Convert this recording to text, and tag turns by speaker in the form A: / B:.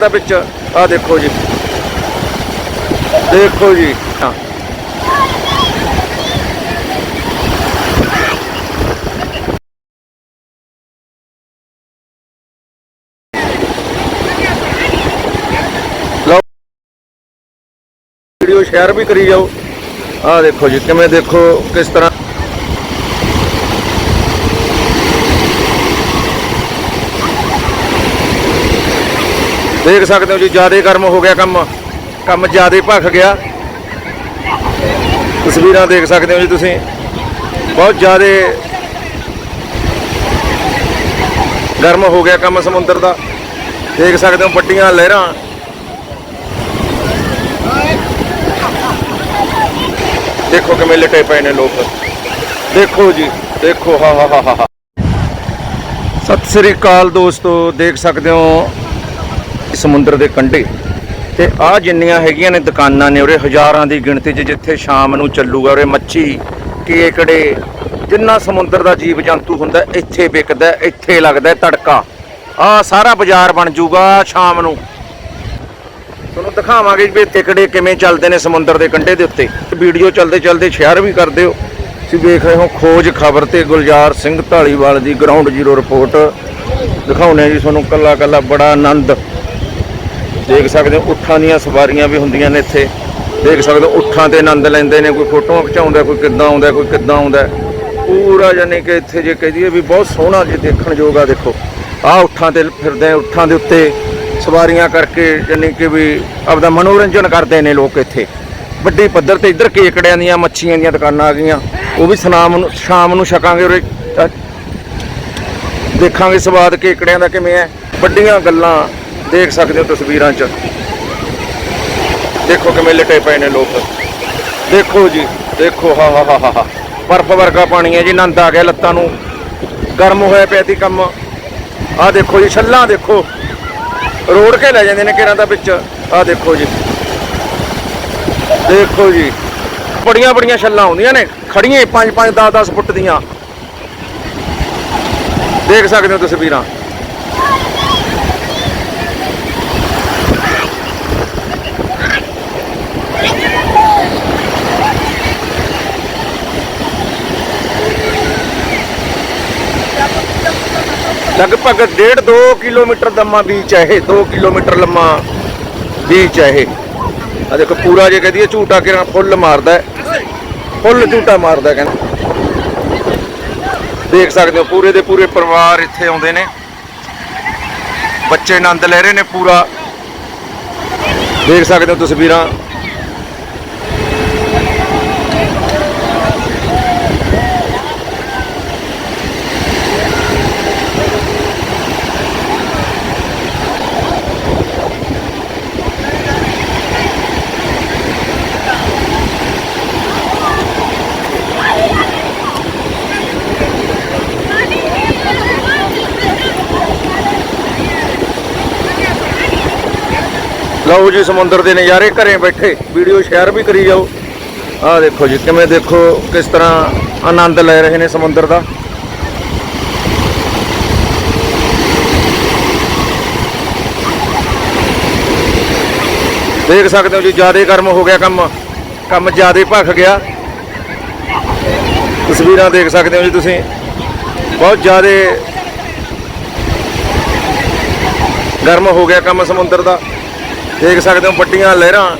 A: ਦਾ ਵਿੱਚ ਆ ਦੇਖੋ ਜੀ। ਦੇਖੋ ਜੀ। ਹਾਂ। ਵੀਡੀਓ ਸ਼ੇਅਰ ਵੀ ਕਰੀ ਜਾਓ। ਆ ਦੇਖੋ ਜੀ, ਕਿਵੇਂ ਦੇਖੋ, ਕਿਸ ਤਰ੍ਹਾਂ ਦੇਖ ਸਕਦੇ ਹੋ ਜੀ, ਜ਼ਿਆਦਾ ਗਰਮ ਹੋ ਗਿਆ ਕੰਮ। ਕੰਮ ਜ਼ਿਆਦਾ ਭਖ ਗਿਆ। ਤਸਵੀਰਾਂ ਦੇਖ ਸਕਦੇ ਹੋ ਜੀ ਤੁਸੀਂ। ਬਹੁਤ ਜ਼ਿਆਦਾ ਗਰਮ ਹੋ ਗਿਆ ਕੰਮ ਸਮੁੰਦਰ ਦਾ। ਦੇਖ ਸਕਦੇ ਹੋ ਵੱਡੀਆਂ ਲਹਿਰਾਂ। ਦੇਖੋ ਕਿਵੇਂ ਲਟੇ ਪਏ ਨੇ ਲੋਕ। ਦੇਖੋ ਜੀ, ਦੇਖੋ ਹਾ ਹਾ ਹਾ ਹਾ। ਸਤਿ ਸ੍ਰੀ ਅਕਾਲ ਦੋਸਤੋ, ਦੇਖ ਸਕਦੇ ਹੋ ਸਮੁੰਦਰ ਦੇ ਕੰਢੇ। ਤੇ ਆ ਜਿੰਨੀਆਂ ਹੈਗੀਆਂ ਨੇ ਦੁਕਾਨਾਂ ਨੇ ਉਰੇ ਹਜ਼ਾਰਾਂ ਦੀ ਗਿਣਤੀ 'ਚ ਜਿੱਥੇ ਸ਼ਾਮ ਨੂੰ ਚੱਲੂਗਾ, ਉਰੇ ਮੱਛੀ ਕੇਕੜੇ ਜਿੰਨਾ ਸਮੁੰਦਰ ਦਾ ਜੀਵ ਜੰਤੂ ਹੁੰਦਾ, ਇੱਥੇ ਵਿਕਦਾ, ਇੱਥੇ ਲੱਗਦਾ ਤੜਕਾ। ਆ ਸਾਰਾ ਬਾਜ਼ਾਰ ਬਣ ਜਾਊਗਾ ਸ਼ਾਮ ਨੂੰ। ਤੁਹਾਨੂੰ ਦਿਖਾਵਾਂਗੇ ਵੀ ਟਿਕੜੇ ਕਿਵੇਂ ਚੱਲਦੇ ਨੇ ਸਮੁੰਦਰ ਦੇ ਕੰਢੇ ਦੇ ਉੱਤੇ। ਵੀਡੀਓ ਚੱਲਦੇ ਚੱਲਦੇ ਸ਼ੇਅਰ ਵੀ ਕਰ ਦਿਓ। ਤੁਸੀਂ ਵੇਖ ਰਹੇ ਹੋ ਖੋਜ ਖਬਰ ਤੇ ਗੁਲਜ਼ਾਰ ਸਿੰਘ ਢਾਲੀਵਾਲ ਦੀ ਗਰਾਊਂਡ ਜ਼ੀਰੋ ਰਿਪੋਰਟ। ਦਿਖਾਉਣੇ ਜੀ ਤੁਹਾਨੂੰ ਕੱਲਾ ਕੱਲਾ ਬੜਾ ਆਨੰਦ। ਦੇਖ ਸਕਦੇ ਹੋ, ਉੱਠਾਂ ਦੀਆਂ ਸਵਾਰੀਆਂ ਵੀ ਹੁੰਦੀਆਂ ਨੇ ਇੱਥੇ। ਦੇਖ ਸਕਦੇ ਹੋ, ਉੱਠਾਂ ਤੇ ਆਨੰਦ ਲੈਂਦੇ ਨੇ, ਕੋਈ ਫੋਟੋਆਂ ਖਿਚਾਉਂਦਾ, ਕੋਈ ਕਿੱਦਾਂ ਆਉਂਦਾ, ਕੋਈ ਕਿੱਦਾਂ ਆਉਂਦਾ। ਪੂਰਾ ਯਾਨੀ ਕਿ ਇੱਥੇ ਜੇ ਕਹਦੀਏ ਵੀ ਬਹੁਤ ਸੋਹਣਾ ਜੇ ਦੇਖਣ ਯੋਗ ਆ, ਦੇਖੋ। ਆਹ ਉੱਠਾਂ ਤੇ ਫਿਰਦੇ ਉੱਠਾਂ ਦੇ ਉੱਤੇ ਸਵਾਰੀਆਂ ਕਰਕੇ ਯਾਨੀ ਕਿ ਵੀ ਆਪਦਾ ਮਨੋਰੰਜਨ ਕਰਦੇ ਨੇ ਲੋਕ ਇੱਥੇ। ਵੱਡੀ ਪੱਧਰ ਤੇ ਇੱਧਰ ਕੇਕੜਿਆਂ ਦੀਆਂ, ਮੱਛੀਆਂ ਦੀਆਂ ਦੁਕਾਨਾਂ ਆ ਗਈਆਂ। ਉਹ ਵੀ ਸਨਾਮ ਨੂੰ, ਸ਼ਾਮ ਨੂੰ ਛਕਾਂਗੇ ਉਰੇ। ਦੇਖਾਂਗੇ ਸਵਾਦ ਕੇਕੜਿਆਂ ਦਾ ਕਿਵੇਂ ਹੈ। ਵੱਡੀਆਂ ਗੱਲਾਂ ਦੇਖ ਸਕਦੇ ਹੋ ਤਸਵੀਰਾਂ 'ਚ। ਦੇਖੋ ਕਿਵੇਂ ਲਟੇ ਪਏ ਨੇ ਲੋਕ। ਦੇਖੋ ਜੀ, ਦੇਖੋ, ਹਾ ਹਾ ਹਾ ਹਾ ਬਰਫ਼ ਵਰਗਾ ਪਾਣੀ ਹੈ ਜੀ, ਨੰਦ ਆ ਗਿਆ ਲੱਤਾਂ ਨੂੰ। ਗਰਮ ਹੋਇਆ ਪਿਆ ਦੀ ਕੰਮ। ਆਹ ਦੇਖੋ ਜੀ, ਛੱਲਾਂ ਦੇਖੋ। ਰੋੜ ਕੇ ਲੈ ਜਾਂਦੇ ਨੇ ਕਿਰਾਂ ਦਾ ਵਿੱਚ। ਆਹ ਦੇਖੋ ਜੀ। ਦੇਖੋ ਜੀ। ਬੜੀਆਂ ਬੜੀਆਂ ਛੱਲਾਂ ਆਉਂਦੀਆਂ ਨੇ। ਖੜੀਆਂ 5 5 10 10 ਫੁੱਟ ਦੀਆਂ। ਦੇਖ ਸਕਦੇ ਹੋ ਤਸਵੀਰਾਂ। ਲਗਭਗ 1.5 2 ਕਿਲੋਮੀਟਰ ਲੰਮਾ ਬੀਚ ਹੈ ਇਹ 2 ਕਿਲੋਮੀਟਰ ਲੰਮਾ ਬੀਚ ਹੈ ਇਹ। ਆ ਦੇਖੋ, ਪੂਰਾ ਜੇ ਕਹਦੀਏ ਝੂਟਾ ਕਿਰਾਂ ਫੁੱਲ ਮਾਰਦਾ ਹੈ। ਫੁੱਲ ਝੂਟਾ ਮਾਰਦਾ ਕਹਿੰਦਾ। ਦੇਖ ਸਕਦੇ ਹੋ, ਪੂਰੇ ਦੇ ਪੂਰੇ ਪਰਿਵਾਰ ਇੱਥੇ ਆਉਂਦੇ ਨੇ। ਬੱਚੇ ਆਨੰਦ ਲੈ ਰਹੇ ਨੇ ਪੂਰਾ। ਦੇਖ ਸਕਦੇ ਹੋ ਤਸਵੀਰਾਂ। ਲਓ ਜੀ, ਸਮੁੰਦਰ ਦੇ ਨਜ਼ਾਰੇ ਘਰੇ ਬੈਠੇ। ਵੀਡੀਓ ਸ਼ੇਅਰ ਵੀ ਕਰੀ ਜਾਓ। ਆਹ ਦੇਖੋ ਜੀ, ਕਿਵੇਂ ਦੇਖੋ ਕਿਸ ਤਰ੍ਹਾਂ ਆਨੰਦ ਲੈ ਰਹੇ ਨੇ ਸਮੁੰਦਰ ਦਾ। ਦੇਖ ਸਕਦੇ ਹੋ ਜੀ, ਜ਼ਿਆਦਾ ਗਰਮ ਹੋ ਗਿਆ ਕੰਮ। ਕੰਮ ਜ਼ਿਆਦਾ ਭਖ ਗਿਆ। ਤਸਵੀਰਾਂ ਦੇਖ ਸਕਦੇ ਹੋ ਜੀ ਤੁਸੀਂ। ਬਹੁਤ ਜ਼ਿਆਦਾ ਗਰਮ ਹੋ ਗਿਆ ਕੰਮ ਸਮੁੰਦਰ ਦਾ। ਦੇਖ ਸਕਦੇ ਹੋ ਵੱਡੀਆਂ ਲਹਿਰਾਂ।